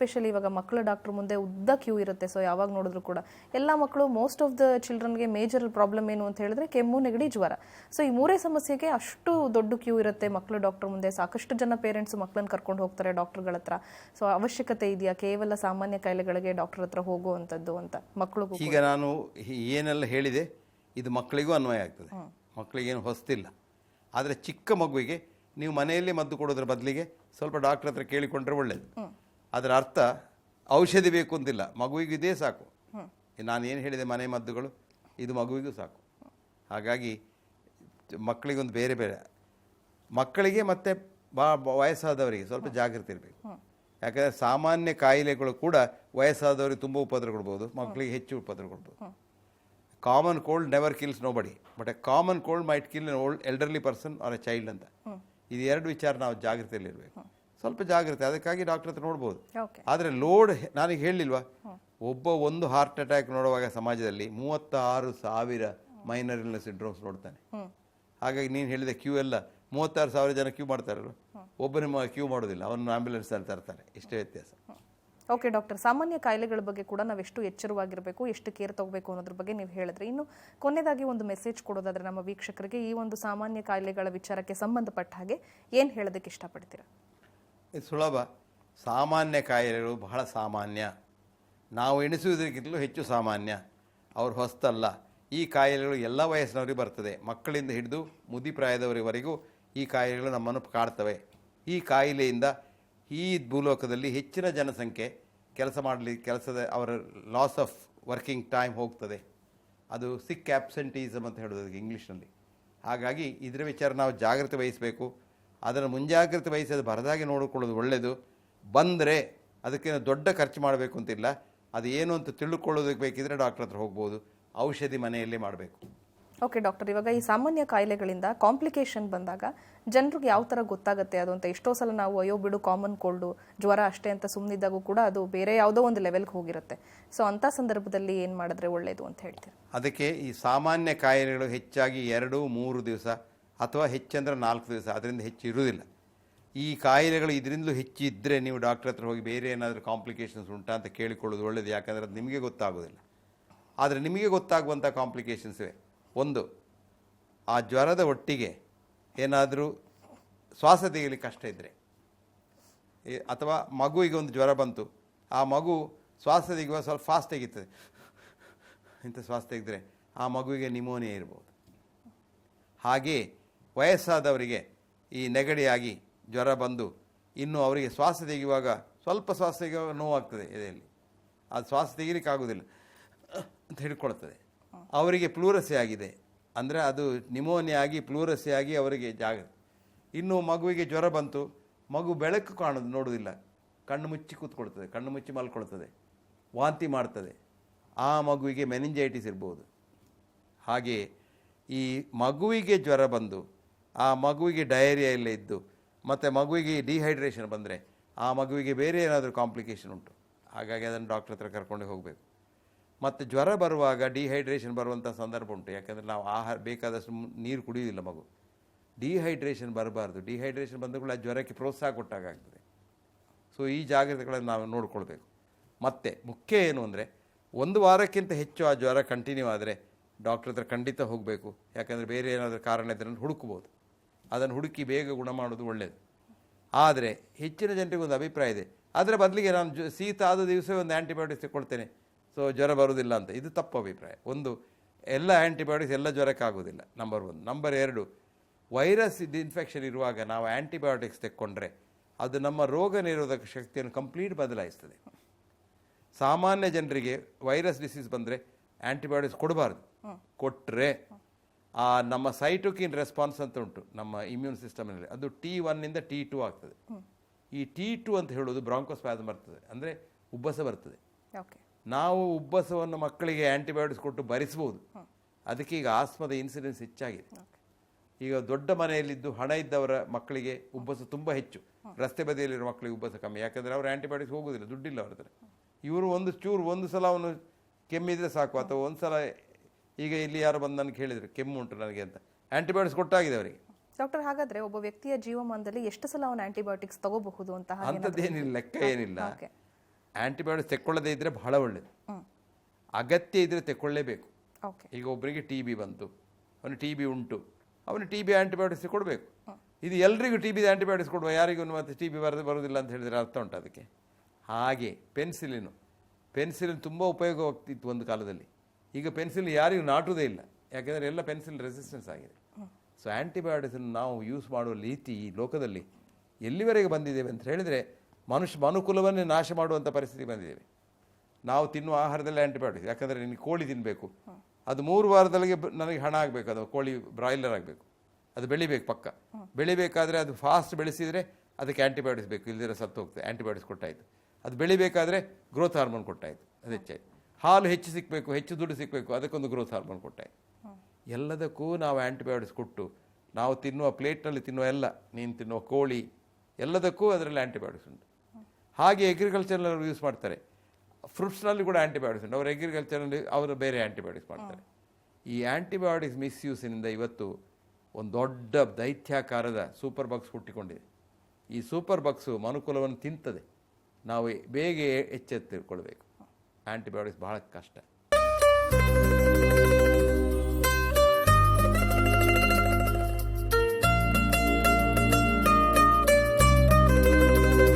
Especially ಇವಾಗ ಮಕ್ಕಳ doctor ಮುಂದೆ ಉದ್ದ ಕ್ಯೂ ಇರುತ್ತೆ. ಸೊ ಯಾವಾಗ ನೋಡಿದ್ರು ಕೂಡ. ಎಲ್ಲ ಮಕ್ಕಳು ಮೋಸ್ಟ್ ಆಫ್ ದ ಚಿಲ್ಡ್ರನ್ಗೆ ಮೇಜರ್ ಪ್ರಾಬ್ಲಮ್ ಏನು ಅಂತ ಹೇಳಿದ್ರೆ ಕೆಮ್ಮು ನೆಗಡಿ ಜ್ವರ. ಸೊ ಈ ಮೂರೇ ಸಮಸ್ಯೆಗೆ ಅಷ್ಟು ದೊಡ್ಡ ಕ್ಯೂ ಇರುತ್ತೆ ಮಕ್ಕಳು ಡಾಕ್ಟರ್ ಮುಂದೆ. ಸಾಕಷ್ಟು ಜನ ಪೇರೆಂಟ್ಸ್ ಮಕ್ಕಳನ್ನ ಕರ್ಕೊಂಡು ಹೋಗ್ತಾರೆ ಡಾಕ್ಟರ್ಗಳ ಹತ್ರ. ಸೊ ಅವಶ್ಯಕತೆ ಇದೆಯಾ? ಕೇವಲ ಸಾಮಾನ್ಯ ಕಾಯಿಲೆಗಳಿಗೆ ಡಾಕ್ಟರ್ ಹತ್ರ ಹೋಗುವಂಥದ್ದು ಅಂತ ಮಕ್ಕಳಿಗೂ ಈಗ ನಾನು ಏನೆಲ್ಲ ಹೇಳಿದೆ ಇದು ಮಕ್ಕಳಿಗೂ ಅನ್ವಯ ಆಗ್ತದೆ. ಮಕ್ಕಳಿಗೇನು ಹೊಸ್ತಿಲ್ಲ. ಆದರೆ ಚಿಕ್ಕ ಮಗುವಿಗೆ ನೀವು ಮನೆಯಲ್ಲಿ ಮದ್ದು ಕೊಡೋದ್ರ ಬದಲಿಗೆ ಸ್ವಲ್ಪ ಡಾಕ್ಟರ್ ಹತ್ರ ಕೇಳಿಕೊಂಡ್ರೆ ಒಳ್ಳೆಯದು ಅದರ ಅರ್ಥ ಔಷಧಿ ಬೇಕು ಅಂತಿಲ್ಲ. ಮಗುವಿಗೆ ಇದೇ ಸಾಕು. ನಾನು ಏನು ಹೇಳಿದೆ ಮನೆ ಮದ್ದುಗಳು ಇದು ಮಗುವಿಗೂ ಸಾಕು. ಹಾಗಾಗಿ ಮಕ್ಕಳಿಗೊಂದು ಬೇರೆ ಬೇರೆ. ಮಕ್ಕಳಿಗೆ ಮತ್ತು ಬಾ ವಯಸ್ಸಾದವರಿಗೆ ಸ್ವಲ್ಪ ಜಾಗೃತಿ ಇರಬೇಕು. ಯಾಕಂದರೆ ಸಾಮಾನ್ಯ ಕಾಯಿಲೆಗಳು ಕೂಡ ವಯಸ್ಸಾದವರಿಗೆ ತುಂಬ ಉಪದ್ರ ಕೊಡ್ಬೋದು ಮಕ್ಕಳಿಗೆ ಹೆಚ್ಚು ಉಪದ್ರ ಕೊಡ್ಬೋದು. Common cold never kills nobody but a common cold might kill old elderly person or a child ಅಂತ. ಇದು ಎರಡು ವಿಚಾರ ನಾವು ಜಾಗೃತಿಯಲ್ಲಿರಬೇಕು ಸ್ವಲ್ಪ ಜಾಗ್ರತೆ ಅದಕ್ಕಾಗಿ ಡಾಕ್ಟರ್ ಹತ್ರ ನೋಡ್ಬೋದು. ಆದರೆ ಲೋಡ್ ನನಗೆ ಹೇಳಿಲ್ವಾ ಒಬ್ಬ ಒಂದು ಹಾರ್ಟ್ ಅಟ್ಯಾಕ್ ನೋಡುವಾಗ ಸಮಾಜದಲ್ಲಿ ಮೂವತ್ತಾರು ಸಾವಿರ ಮೈನರ್ ಇಲ್ನೆಸ್ ಸಿಂಡ್ರೋಮ್ಸ್ ನೋಡ್ತಾನೆ. ಹಾಗಾಗಿ ನೀನು ಹೇಳಿದ ಕ್ಯೂ ಎಲ್ಲ ಮೂವತ್ತಾರು ಸಾವಿರ ಜನ ಕ್ಯೂ ಮಾಡ್ತಾರಲ್ಲ ಒಬ್ಬನ ಕ್ಯೂ ಮಾಡೋದಿಲ್ಲ ಅವನು ಆಂಬ್ಯುಲೆನ್ಸಲ್ಲಿ ತರ್ತಾರೆ. ಇಷ್ಟೇ ವ್ಯತ್ಯಾಸ. ಓಕೆ ಡಾಕ್ಟರ್ ಸಾಮಾನ್ಯ ಕಾಯಿಲೆಗಳ ಬಗ್ಗೆ ಕೂಡ ನಾವು ಎಷ್ಟು ಎಚ್ಚರವಾಗಿರಬೇಕು ಎಷ್ಟು ಕೇರ್ ತಗೋಬೇಕು ಅನ್ನೋದ್ರ ಬಗ್ಗೆ ನೀವು ಹೇಳಿದ್ರೆ. ಇನ್ನು ಕೊನೆಯದಾಗಿ ಒಂದು ಮೆಸೇಜ್ ಕೊಡೋದಾದ್ರೆ ನಮ್ಮ ವೀಕ್ಷಕರಿಗೆ ಈ ಒಂದು ಸಾಮಾನ್ಯ ಕಾಯಿಲೆಗಳ ವಿಚಾರಕ್ಕೆ ಸಂಬಂಧಪಟ್ಟ ಹಾಗೆ ಏನು ಹೇಳೋದಕ್ಕೆ ಇಷ್ಟಪಡ್ತೀರಾ? ಇದು ಸುಲಭ. ಸಾಮಾನ್ಯ ಕಾಯಿಲೆಗಳು ಬಹಳ ಸಾಮಾನ್ಯ. ನಾವು ಎಣಿಸುವುದಕ್ಕಿಂತಲೂ ಹೆಚ್ಚು ಸಾಮಾನ್ಯ. ಅವ್ರು ಹೊಸ್ತಲ್ಲ. ಈ ಕಾಯಿಲೆಗಳು ಎಲ್ಲ ವಯಸ್ಸಿನವರಿಗೆ ಬರ್ತದೆ. ಮಕ್ಕಳಿಂದ ಹಿಡಿದು ಮುದಿ ಪ್ರಾಯದವರಿವರೆಗೂ ಈ ಕಾಯಿಲೆಗಳು ನಮ್ಮನ್ನು ಕಾಡ್ತವೆ. ಈ ಕಾಯಿಲೆಯಿಂದ ಈ ಭೂಲೋಕದಲ್ಲಿ ಹೆಚ್ಚಿನ ಜನಸಂಖ್ಯೆ ಕೆಲಸ ಮಾಡಲಿ, ಕೆಲಸದ ಅವರ ಲಾಸ್ ಆಫ್ ವರ್ಕಿಂಗ್ ಟೈಮ್ ಹೋಗ್ತದೆ. ಅದು ಸಿಕ್ ಆ್ಯಬ್ಸೆಂಟೀಸಮ್ ಅಂತ ಹೇಳೋದು ಅದಕ್ಕೆ ಇಂಗ್ಲೀಷ್ನಲ್ಲಿ ಹಾಗಾಗಿ ಇದರ ವಿಚಾರ ನಾವು ಜಾಗ್ರತೆ ವಹಿಸಬೇಕು. ಅದನ್ನು ಮುಂಜಾಗ್ರತೆ ವಹಿಸಿ ಅದು ಬರದಾಗಿ ನೋಡಿಕೊಳ್ಳೋದು ಒಳ್ಳೆಯದು. ಬಂದರೆ ಅದಕ್ಕೆ ದೊಡ್ಡ ಖರ್ಚು ಮಾಡಬೇಕು ಅಂತಿಲ್ಲ. ಅದು ಏನು ಅಂತ ತಿಳ್ಕೊಳ್ಳೋದಕ್ಕೆ ಬೇಕಿದ್ರೆ ಡಾಕ್ಟರ್ ಹತ್ರ ಹೋಗ್ಬೋದು. ಔಷಧಿ ಮನೆಯಲ್ಲೇ ಮಾಡಬೇಕು. ಓಕೆ ಡಾಕ್ಟರ್ ಇವಾಗ ಈ ಸಾಮಾನ್ಯ ಕಾಯಿಲೆಗಳಿಂದ ಕಾಂಪ್ಲಿಕೇಶನ್ ಬಂದಾಗ ಜನರಿಗೆ ಯಾವ ಥರ ಗೊತ್ತಾಗುತ್ತೆ? ಅದು ಅಂತ ಎಷ್ಟೋ ಸಲ ನಾವು ಅಯ್ಯೋ ಬಿಡು ಕಾಮನ್ ಕೋಲ್ಡು ಜ್ವರ ಅಷ್ಟೇ ಅಂತ ಸುಮ್ಮನಿದ್ದಾಗೂ ಕೂಡ ಅದು ಬೇರೆ ಯಾವುದೋ ಒಂದು ಲೆವೆಲ್ಗೆ ಹೋಗಿರುತ್ತೆ. ಸೊ ಅಂಥ ಸಂದರ್ಭದಲ್ಲಿ ಏನು ಮಾಡಿದ್ರೆ ಒಳ್ಳೆಯದು ಅಂತ ಹೇಳ್ತೀರಾ? ಅದಕ್ಕೆ ಈ ಸಾಮಾನ್ಯ ಕಾಯಿಲೆಗಳು ಹೆಚ್ಚಾಗಿ ಎರಡು ಮೂರು ದಿವಸ ಅಥವಾ ಹೆಚ್ಚಂದ್ರೆ ನಾಲ್ಕು ದಿವಸ, ಅದರಿಂದ ಹೆಚ್ಚು ಇರುವುದಿಲ್ಲ. ಈ ಕಾಯಿಲೆಗಳು ಇದರಿಂದಲೂ ಹೆಚ್ಚಿದ್ದರೆ ನೀವು ಡಾಕ್ಟರ್ ಹತ್ರ ಹೋಗಿ ಬೇರೆ ಏನಾದರೂ ಕಾಂಪ್ಲಿಕೇಶನ್ಸ್ ಉಂಟಾ ಅಂತ ಕೇಳಿಕೊಳ್ಳೋದು ಒಳ್ಳೆಯದು ಯಾಕಂದರೆ ಅದು ನಿಮಗೆ ಗೊತ್ತಾಗೋದಿಲ್ಲ ಆದರೆ ನಿಮಗೆ ಗೊತ್ತಾಗುವಂಥ ಕಾಂಪ್ಲಿಕೇಶನ್ಸ್ ಇವೆ. ಒಂದು, ಆ ಜ್ವರದ ಒಟ್ಟಿಗೆ ಏನಾದರೂ ಶ್ವಾಸ ತೆಗೆಯಲಿ ಕಷ್ಟ ಇದ್ದರೆ ಅಥವಾ ಮಗುವಿಗೆ ಒಂದು ಜ್ವರ ಬಂತು, ಆ ಮಗು ಶ್ವಾಸ ತೆಗೆಯುವ ಸ್ವಲ್ಪ ಫಾಸ್ಟ್ ತೆಗೀತದೆ. ಇಂಥ ಶ್ವಾಸ ತೆಗೆದ್ರೆ ಆ ಮಗುವಿಗೆ ನಿಮೋನಿಯಾ ಇರ್ಬೋದು. ಹಾಗೆ ವಯಸ್ಸಾದವರಿಗೆ ಈ ನೆಗಡಿಯಾಗಿ ಜ್ವರ ಬಂದು ಇನ್ನು ಅವರಿಗೆ ಶ್ವಾಸ ತೆಗೆಯುವಾಗ ಸ್ವಲ್ಪ ಶ್ವಾಸ ತೆಗೆಯುವಾಗ ನೋವಾಗ್ತದೆ ಎದೆಯಲ್ಲಿ. ಅದು ಶ್ವಾಸ ತೆಗಿಲಿಕ್ಕೆ ಆಗೋದಿಲ್ಲ ಅಂತ ಹಿಡ್ಕೊಳ್ತದೆ. ಅವರಿಗೆ ಪ್ಲೂರಸಿ ಆಗಿದೆ. ಅಂದರೆ ಅದು ನಿಮೋನಿಯಾ ಆಗಿ ಪ್ಲೂರಸಿ ಆಗಿ ಅವರಿಗೆ ಜಾಗ ಇನ್ನು ಮಗುವಿಗೆ ಜ್ವರ ಬಂತು. ಮಗು ಬೆಳಕು ಕಾಣೋದು ನೋಡುವುದಿಲ್ಲ. ಕಣ್ಣು ಮುಚ್ಚಿ ಕೂತ್ಕೊಳ್ತದೆ. ಕಣ್ಣು ಮುಚ್ಚಿ ಮಲ್ಕೊಳ್ತದೆ. ವಾಂತಿ ಮಾಡ್ತದೆ. ಆ ಮಗುವಿಗೆ ಮೆನಿಂಜೈಟಿಸ್ ಇರ್ಬೋದು. ಹಾಗೆ ಈ ಮಗುವಿಗೆ ಜ್ವರ ಬಂದು ಆ ಮಗುವಿಗೆ ಡಯರಿಯಾ ಎಲ್ಲ ಇದ್ದು, ಮತ್ತು ಮಗುವಿಗೆ ಡಿಹೈಡ್ರೇಷನ್ ಬಂದರೆ, ಆ ಮಗುವಿಗೆ ಬೇರೆ ಏನಾದರೂ ಕಾಂಪ್ಲಿಕೇಶನ್ ಉಂಟು. ಹಾಗಾಗಿ ಅದನ್ನು ಡಾಕ್ಟ್ರ್ ಹತ್ರ ಕರ್ಕೊಂಡು ಹೋಗಬೇಕು. ಮತ್ತು ಜ್ವರ ಬರುವಾಗ ಡಿಹೈಡ್ರೇಷನ್ ಬರುವಂಥ ಸಂದರ್ಭ ಉಂಟು. ಯಾಕೆಂದರೆ ನಾವು ಆಹಾರ, ಬೇಕಾದಷ್ಟು ನೀರು ಕುಡಿಯೋದಿಲ್ಲ ಮಗು. ಡಿಹೈಡ್ರೇಷನ್ ಬರಬಾರ್ದು. ಡಿಹೈಡ್ರೇಷನ್ ಬಂದ ಕೂಡ ಜ್ವರಕ್ಕೆ ಪ್ರೋತ್ಸಾಹ ಕೊಟ್ಟಾಗ ಆಗ್ತದೆ. ಸೊ ಈ ಜಾಗ್ರತೆಗಳನ್ನು ನಾವು ನೋಡಿಕೊಳ್ಬೇಕು. ಮತ್ತು ಮುಖ್ಯ ಏನು ಅಂದರೆ, ಒಂದು ವಾರಕ್ಕಿಂತ ಹೆಚ್ಚು ಆ ಜ್ವರ ಕಂಟಿನ್ಯೂ ಆದರೆ ಡಾಕ್ಟ್ರ್ ಹತ್ರ ಖಂಡಿತ ಹೋಗಬೇಕು. ಯಾಕಂದರೆ ಬೇರೆ ಏನಾದರೂ ಕಾರಣ ಇದ್ದರೆ ಹುಡುಕ್ಬೋದು. ಅದನ್ನು ಹುಡುಕಿ ಬೇಗ ಗುಣ ಮಾಡೋದು ಒಳ್ಳೆಯದು ಆದರೆ ಹೆಚ್ಚಿನ ಜನರಿಗೆ ಒಂದು ಅಭಿಪ್ರಾಯ ಇದೆ. ಅದರ ಬದಲಿಗೆ ನಾನು ಜೊ ಶೀತ ಆದ ದಿವಸವೇ ಒಂದು ಆ್ಯಂಟಿಬಯೋಟಿಕ್ಸ್ ತಗೊಳ್ತೇನೆ. ಸೊ ಜ್ವರ ಬರುವುದಿಲ್ಲ ಅಂತ. ಇದು ತಪ್ಪು ಅಭಿಪ್ರಾಯ. ಒಂದು ಎಲ್ಲ ಆ್ಯಂಟಿಬಯೋಟಿಕ್ಸ್ ಎಲ್ಲ ಜ್ವರಕ್ಕೆ ಆಗೋದಿಲ್ಲ ನಂಬರ್ ಒನ್ ನಂಬರ್ ಎರಡು ವೈರಸ್ ಇದು ಇನ್ಫೆಕ್ಷನ್ ಇರುವಾಗ ನಾವು ಆ್ಯಂಟಿಬಯೋಟಿಕ್ಸ್ ತೆಕ್ಕೊಂಡ್ರೆ ಅದು ನಮ್ಮ ರೋಗ ನಿರೋಧಕ ಶಕ್ತಿಯನ್ನು ಕಂಪ್ಲೀಟ್ ಬದಲಾಯಿಸ್ತದೆ. ಸಾಮಾನ್ಯ ಜನರಿಗೆ ವೈರಸ್ ಡಿಸೀಸ್ ಬಂದರೆ ಆ್ಯಂಟಿಬಯೋಟಿಕ್ಸ್ ಕೊಡಬಾರ್ದು. ಕೊಟ್ಟರೆ ಆ ನಮ್ಮ ಸೈಟೋಕಿನ್ ರೆಸ್ಪಾನ್ಸ್ ಅಂತ ಉಂಟು ನಮ್ಮ ಇಮ್ಯೂನ್ ಸಿಸ್ಟಮ್ನಲ್ಲಿ ಅದು ಟಿ ಒನ್ನಿಂದ ಟಿ ಟು ಆಗ್ತದೆ. ಈ ಟಿ ಟು ಅಂತ ಹೇಳೋದು ಬ್ರಾಂಕೋಸ್ಪ್ಯಾಸಮ್ ಬರ್ತದೆ ಅಂದರೆ ಉಬ್ಬಸ ಬರ್ತದೆ. ನಾವು ಉಬ್ಬಸವನ್ನು ಮಕ್ಕಳಿಗೆ ಆ್ಯಂಟಿಬಯೋಟಿಕ್ಸ್ ಕೊಟ್ಟು ಭರಿಸ್ಬೋದು ಅದಕ್ಕೆ ಈಗ ಆಸ್ಮದ ಇನ್ಸಿಡೆನ್ಸ್ ಹೆಚ್ಚಾಗಿದೆ. ಈಗ ದೊಡ್ಡ ಮನೆಯಲ್ಲಿದ್ದು ಹಣ ಇದ್ದವರ ಮಕ್ಕಳಿಗೆ ಉಬ್ಬಸ ತುಂಬ ಹೆಚ್ಚು. ರಸ್ತೆ ಬದಿಯಲ್ಲಿರೋ ಮಕ್ಕಳಿಗೆ ಉಬ್ಬಸ ಕಮ್ಮಿ ಯಾಕಂದರೆ ಅವರು ಆ್ಯಂಟಿಬಯೋಟಿಕ್ಸ್ ಹೋಗೋದಿಲ್ಲ ದುಡ್ಡಿಲ್ಲ ಅವ್ರ ಹತ್ರ. ಇವರು ಒಂದು ಚೂರು ಒಂದು ಸಲ ಅವನು ಕೆಮ್ಮಿದ್ರೆ ಸಾಕು ಅಥವಾ ಒಂದು ಸಲ ಈಗ ಇಲ್ಲಿ ಯಾರು ಬಂದು ನನಗೆ ಹೇಳಿದರು ಕೆಮ್ಮು ಉಂಟು ನನಗೆ ಅಂತ. ಆಂಟಿಬಯೋಟಿಕ್ಸ್ ಕೊಟ್ಟಾಗಿದೆ ಅವರಿಗೆ. ಡಾಕ್ಟರ್ ಹಾಗಾದ್ರೆ ಒಬ್ಬ ವ್ಯಕ್ತಿಯ ಜೀವಮಾನದಲ್ಲಿ ಎಷ್ಟು ಸಲ ಅವನು ಆಂಟಿಬಯೋಟಿಕ್ಸ್ ತಗೋಬಹುದು ಅಂತ ಅಂಥದ್ದೇನಿಲ್ಲ ಲೆಕ್ಕ ಏನಿಲ್ಲ. ಓಕೆ. ಆ್ಯಂಟಿಬಯೋಟಿಕ್ಸ್ ತೆಕ್ಕೊಳ್ಳದೇ ಇದ್ದರೆ ಬಹಳ ಒಳ್ಳೇದು. ಅಗತ್ಯ ಇದ್ದರೆ ತೆಕ್ಕೊಳ್ಳೇಬೇಕು. ಓಕೆ. ಈಗ ಒಬ್ಬರಿಗೆ ಟಿ ಬಿ ಬಂತು ಅವನು ಟಿ ಬಿ ಉಂಟು ಅವನು ಟಿ ಬಿ ಆ್ಯಂಟಿಬಯೋಟಿಕ್ಸ್ ಕೊಡಬೇಕು. ಇದು ಎಲ್ರಿಗೂ ಟಿ ಬಿ ಆಂಟಿಬಯೋಟಿಕ್ಸ್ ಕೊಡುವ ಯಾರಿಗೂ ಮತ್ತೆ ಟಿ ಬಿ ಬರೋದು ಬರೋದಿಲ್ಲ ಅಂತ ಹೇಳಿದರೆ ಅರ್ಥ ಉಂಟು ಅದಕ್ಕೆ. ಹಾಗೆ ಪೆನ್ಸಿಲಿನು ಪೆನ್ಸಿಲಿನ್ ತುಂಬ ಉಪಯೋಗವಾಗ್ತಿತ್ತು ಒಂದು ಕಾಲದಲ್ಲಿ. ಈಗ ಪೆನ್ಸಿಲ್ ಯಾರಿಗೂ ನಾಟುವುದೇ ಇಲ್ಲ. ಯಾಕೆಂದರೆ ಎಲ್ಲ ಪೆನ್ಸಿಲ್ ರೆಸಿಸ್ಟೆನ್ಸ್ ಆಗಿದೆ. ಸೊ ಆ್ಯಂಟಿಬಯೋಟಿಕ್ಸನ್ನು ನಾವು ಯೂಸ್ ಮಾಡುವ ರೀತಿ ಈ ಲೋಕದಲ್ಲಿ ಎಲ್ಲಿವರೆಗೆ ಬಂದಿದ್ದೇವೆ ಅಂತ ಹೇಳಿದರೆ ಮನುಷ್ಯ ಮನುಕುಲವನ್ನೇ ನಾಶ ಮಾಡುವಂಥ ಪರಿಸ್ಥಿತಿ ಬಂದಿದ್ದೇವೆ. ನಾವು ತಿನ್ನುವ ಆಹಾರದಲ್ಲಿ ಆ್ಯಂಟಿಬಯೋಟಿಕ್ಸ್ ಯಾಕಂದರೆ ನಿನಗೆ ಕೋಳಿ ತಿನ್ನಬೇಕು ಅದು ಮೂರು ವಾರದೊಳಗೆ ನನಗೆ ಹಣ ಆಗಬೇಕು, ಅದು ಕೋಳಿ ಬ್ರಾಯ್ಲರ್ ಆಗಬೇಕು. ಅದು ಬೆಳಿಬೇಕು ಪಕ್ಕ. ಬೆಳಿಬೇಕಾದರೆ ಅದು ಫಾಸ್ಟ್ ಬೆಳೆಸಿದರೆ ಅದಕ್ಕೆ ಆ್ಯಂಟಿಬಯೋಟಿಕ್ಸ್ ಬೇಕು. ಇಲ್ಲದಿರೋ ಸತ್ತು ಹೋಗ್ತದೆ ಆ್ಯಂಟಿಬಯೋಟಿಕ್ಸ್ ಕೊಟ್ಟಾಯಿತು. ಅದು ಬೆಳಿಬೇಕಾದ್ರೆ ಗ್ರೋತ್ ಹಾರ್ಮೋನ್ ಕೊಟ್ಟಾಯಿತು. ಅದು ಹೆಚ್ಚಾಯಿತು. ಹಾಲು ಹೆಚ್ಚು ಸಿಕ್ಕಬೇಕು ಹೆಚ್ಚು ದುಡ್ಡು ಸಿಕ್ಕಬೇಕು ಅದಕ್ಕೊಂದು ಗ್ರೋತ್ ಹಾರ್ಮೋನ್ ಕೊಟ್ಟೆ. ಎಲ್ಲದಕ್ಕೂ ನಾವು ಆ್ಯಂಟಿಬಯೋಟಿಕ್ಸ್ ಕೊಟ್ಟು, ನಾವು ತಿನ್ನುವ ಪ್ಲೇಟ್ನಲ್ಲಿ ತಿನ್ನುವ ಎಲ್ಲ, ನೀನು ತಿನ್ನುವ ಕೋಳಿ, ಎಲ್ಲದಕ್ಕೂ ಅದರಲ್ಲಿ ಆ್ಯಂಟಿಬಯೋಟಿಕ್ಸ್ ಉಂಟು. ಹಾಗೆ ಅಗ್ರಿಕಲ್ಚರ್ನಲ್ಲಿ ಯೂಸ್ ಮಾಡ್ತಾರೆ. ಫ್ರೂಟ್ಸ್ನಲ್ಲಿ ಕೂಡ ಆ್ಯಂಟಿಬಯೋಟಿಕ್ಸ್ ಉಂಟು. ಅವರು ಅಗ್ರಿಕಲ್ಚರ್ನಲ್ಲಿ ಅವರು ಬೇರೆ ಆ್ಯಂಟಿಬಯೋಟಿಕ್ಸ್ ಮಾಡ್ತಾರೆ. ಈ ಆ್ಯಂಟಿಬಯೋಟಿಕ್ಸ್ ಮಿಸ್ಯೂಸಿನಿಂದ ಇವತ್ತು ಒಂದು ದೊಡ್ಡ ದೈತ್ಯಾಕಾರದ ಸೂಪರ್ ಬಾಕ್ಸ್ ಹುಟ್ಟಿಕೊಂಡಿದೆ. ಈ ಸೂಪರ್ ಬಾಕ್ಸು ಮನುಕುಲವನ್ನು ತಿಂತದೆ. ನಾವು ಬೇಗ ಎಚ್ಚೆತ್ತುಕೊಳ್ಬೇಕು ಆ್ಯಂಟಿಬಯೋಟಿಕ್ಸ್ ಬಹಳ ಕಷ್ಟ.